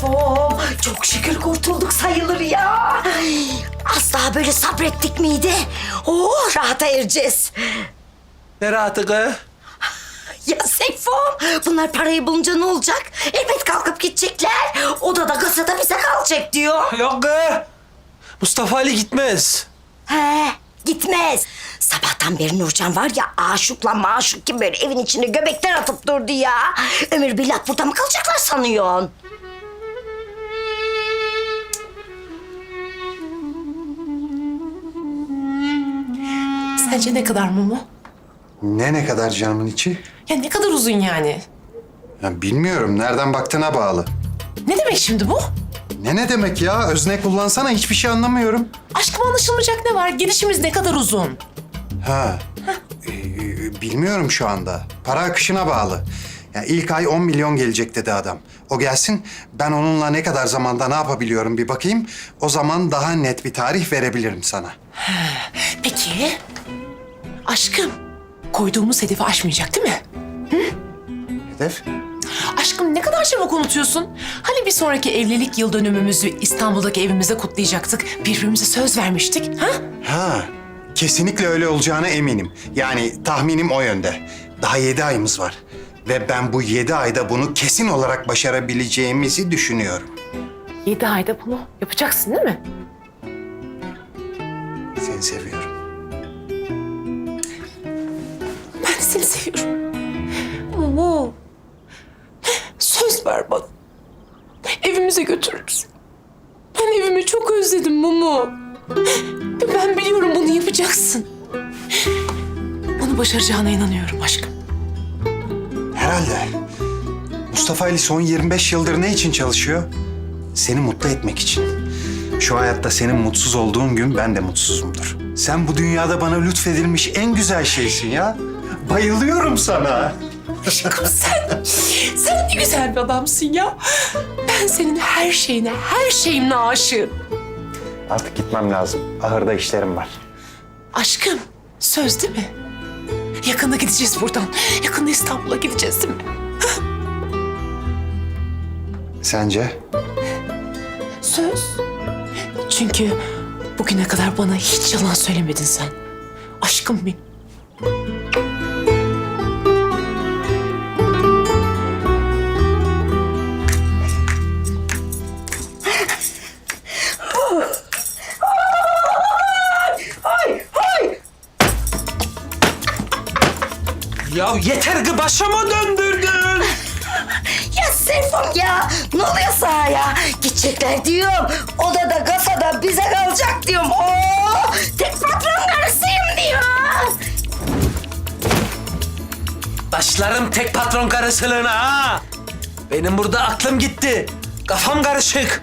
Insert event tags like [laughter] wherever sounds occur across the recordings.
Seyfo, çok şükür kurtulduk sayılır ya. Az daha böyle sabrettik miydi? Oh, rahata ereceğiz. Ne rahatı kız? Ya Seyfo, bunlar parayı bulunca ne olacak? Elbet kalkıp gidecekler. Odada kasada bize kalacak diyor. Yok kız. Mustafa Ali gitmez. He, gitmez. Sabahtan beri Nurcan var ya aşıkla maşuk gibi böyle evin içinde göbekler atıp durdu ya. Ömür billah burada mı kalacaklar sanıyorsun? Sence ne kadar Mumu? Ne ne kadar canımın içi? Ya ne kadar uzun yani? Ya bilmiyorum. Nereden baktığına bağlı. Ne demek şimdi bu? Ne ne demek ya? Özne kullansana hiçbir şey anlamıyorum. Aşkım anlaşılmayacak ne var? Gelişimiz ne kadar uzun? Ha. Ee, bilmiyorum şu anda. Para akışına bağlı. Ya ilk ay 10 milyon gelecek dedi adam. O gelsin. Ben onunla ne kadar zamanda ne yapabiliyorum bir bakayım. O zaman daha net bir tarih verebilirim sana. Peki. Aşkım, koyduğumuz hedefi aşmayacak değil mi? Hedef? Aşkım ne kadar çabuk unutuyorsun. Hani bir sonraki evlilik yıl dönümümüzü İstanbul'daki evimizde kutlayacaktık. Birbirimize söz vermiştik. Ha? Ha. Kesinlikle öyle olacağına eminim. Yani tahminim o yönde. Daha yedi ayımız var. Ve ben bu yedi ayda bunu kesin olarak başarabileceğimizi düşünüyorum. Yedi ayda bunu yapacaksın değil mi? Seni seviyorum. Seni seviyorum. Mumu. Söz ver bana. Evimize götürürüz. Ben evimi çok özledim Mumu. Ve ben biliyorum bunu yapacaksın. Bunu başaracağına inanıyorum aşkım. Herhalde. Mustafa Ali son 25 yıldır ne için çalışıyor? Seni mutlu etmek için. Şu hayatta senin mutsuz olduğun gün ben de mutsuzumdur. Sen bu dünyada bana lütfedilmiş en güzel şeysin ya. Bayılıyorum sana. Aşkım sen, sen ne güzel bir adamsın ya. Ben senin her şeyine, her şeyimle aşığım. Artık gitmem lazım. Ahırda işlerim var. Aşkım, söz değil mi? Yakında gideceğiz buradan. Yakında İstanbul'a gideceğiz değil mi? Sence? Söz. Çünkü bugüne kadar bana hiç yalan söylemedin sen. Aşkım benim. Ya yeter ki başıma döndürdün. [laughs] Ya Seyfom ya, ne oluyor sana ya? Gidecekler diyorum. Odada kasada bize kalacak diyorum. Oo, tek patron karısıyım diyor. Başlarım tek patron karısılığına ha. Benim burada aklım gitti. Kafam karışık.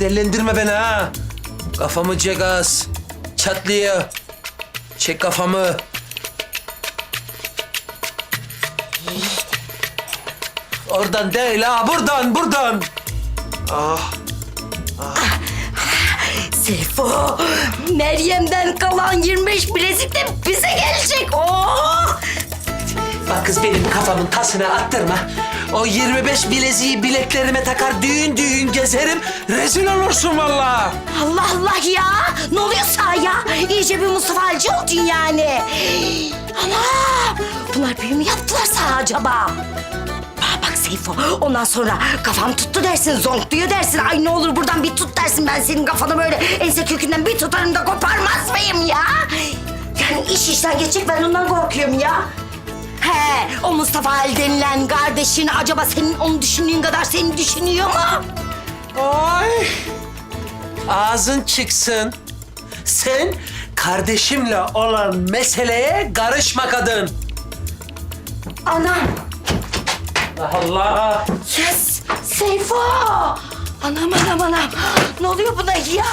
Delendirme beni ha. Kafamı cegaz. Çatlıyor. Çek kafamı. Oradan değil ha. Buradan, buradan. Ah. Seyfo, Meryem'den kalan 25 bilezik de bize gelecek. Oo. Bak kız benim kafamın tasına attırma. O 25 bileziği bileklerime takar düğün düğün gezerim. Rezil olursun vallahi. Allah Allah ya, ne oluyor sana ya? İyice bir Mustafa Halci oldun yani. Ana, bunlar büyü mü yaptılar sana acaba? Bak Seyfo, ondan sonra kafam tuttu dersin, zonkluyor dersin. Ay ne olur buradan bir tut dersin. Ben senin kafanı böyle ense kökünden bir tutarım da koparmaz mıyım ya? Yani iş işten geçecek ben ondan korkuyorum ya. He, o Mustafa Ali denilen kardeşin acaba senin onu düşündüğün kadar seni düşünüyor mu? Ay. Ağzın çıksın. Sen kardeşimle olan meseleye karışma kadın. Anam. Allah. Yes! Seyfo! Anam anam anam. Ne oluyor buna ya?